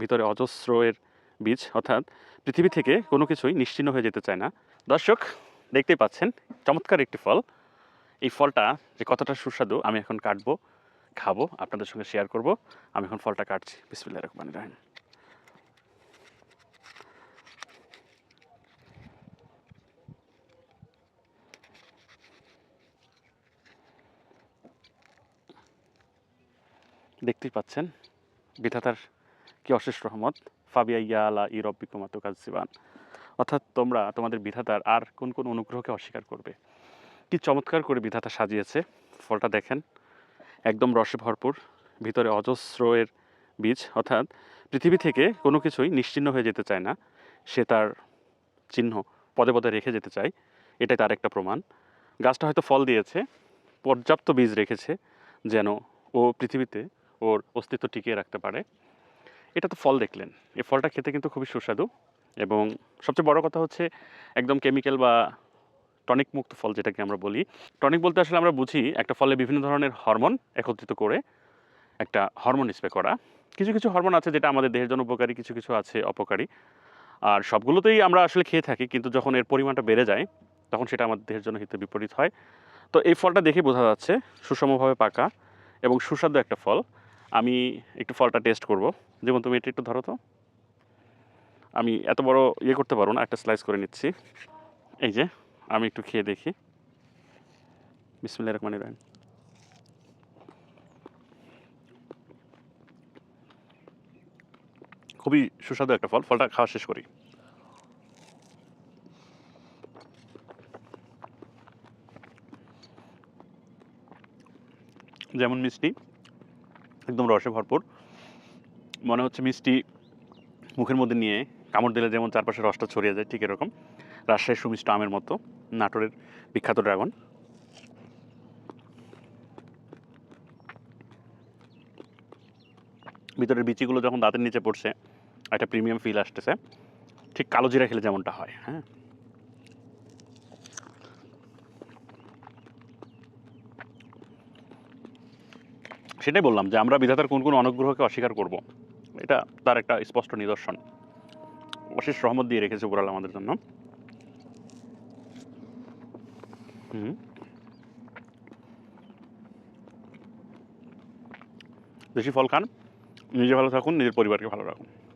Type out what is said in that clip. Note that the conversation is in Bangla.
ভিতরে অজস্র এর বীজ, অর্থাৎ পৃথিবী থেকে কোনো কিছুই নিশ্চিহ্ন হয়ে যেতে চায় না। দর্শক, দেখতেই পাচ্ছেন, চমৎকার একটি ফল। এই ফলটা যে কতটা সুস্বাদু, আমি এখন কাটবো, খাব, আপনাদের সঙ্গে শেয়ার করব। আমি এখন ফলটা কাটছি। বিসমিল্লাহ রহমান রাহিম। দেখতেই পাচ্ছেন, বিধাতার কি অশেষ রহমত? ফাবিয়া ইয়া আলা রব্বিকুমাতু কাজিবান অর্থাৎ তোমরা, তোমাদের বিধাতার আর কোন কোন অনুগ্রহকে অস্বীকার করবে? কি চমৎকার করে বিধাতা সাজিয়েছে। ফলটা দেখেন, একদম রসে ভরপুর। ভিতরে অজস্র এর বীজ, অর্থাৎ পৃথিবী থেকে কোনো কিছুই নিশ্চিহ্ন হয়ে যেতে চায় না। সে তার চিহ্ন পদে পদে রেখে যেতে চায়। এটাই তার একটা প্রমাণ। গাছটা হয়তো ফল দিয়েছে, পর্যাপ্ত বীজ রেখেছে, যেন ও পৃথিবীতে ওর অস্তিত্ব টিকিয়ে রাখতে পারে। এটা তো ফল দেখলেন। এই ফলটা খেতে কিন্তু খুবই সুস্বাদু এবং সবচেয়ে বড় কথা হচ্ছে একদম কেমিক্যাল বা টনিক মুক্ত ফল যেটাকে আমরা বলি। টনিক বলতে আসলে আমরা বুঝি একটা ফলে বিভিন্ন ধরনের হরমোন একত্রিত করে একটা হরমোন স্প্রে করা। কিছু কিছু হরমোন আছে যেটা আমাদের দেহের জন্য উপকারী, কিছু কিছু আছে অপকারী। আর সবগুলোতেই আমরা আসলে খেয়ে থাকি কিন্তু যখন এর পরিমাণটা বেড়ে যায় তখন সেটা আমাদের দেহের জন্য হিতে বিপরীত হয়। তো এই ফলটা দেখে বোঝা যাচ্ছে সুষমভাবে পাকা এবং সুস্বাদু একটা ফল। আমি একটু ফলটা টেস্ট করব। যেমন তুমি এটা একটু ধরো তো। আমি এত বড় ইয়ে করতে পারব না, একটা স্লাইস করে নিচ্ছি। এই যে, আমি একটু খেয়ে দেখি। বিসমিল্লাহ রহমানির রহিম। খুবই সুস্বাদু একটা ফল। ফলটা খাওয়া শেষ করি। যেমন মিষ্টি। একদম রসে ভরপুর। মনে হচ্ছে মিষ্টি মুখের মধ্যে নিয়ে কামড় দিলে যেমন চারপাশে রসটা ছড়িয়ে যায়, ঠিক এরকম। রাজশাহীর সুমিষ্ট আমের মতো, নাটোরের বিখ্যাত ড্রাগন। ভিতরের বিচিগুলো যখন দাঁতের নিচে পড়ছে, একটা প্রিমিয়াম ফিল আসতেছে। ঠিক কালো জিরা খেলে যেমনটা হয় হ্যাঁ? সেটাই বললাম যে আমরা বিধাতার কোন কোন অনুগ্রহকে অস্বীকার করব। এটা তার একটা স্পষ্ট নিদর্শন। অশেষ সহমত দিয়ে রেখেছে উপরাল আমাদের জন্য। হুম। বেশি ফল খান, নিজে ভালো থাকুন, নিজের পরিবারকে ভালো রাখুন।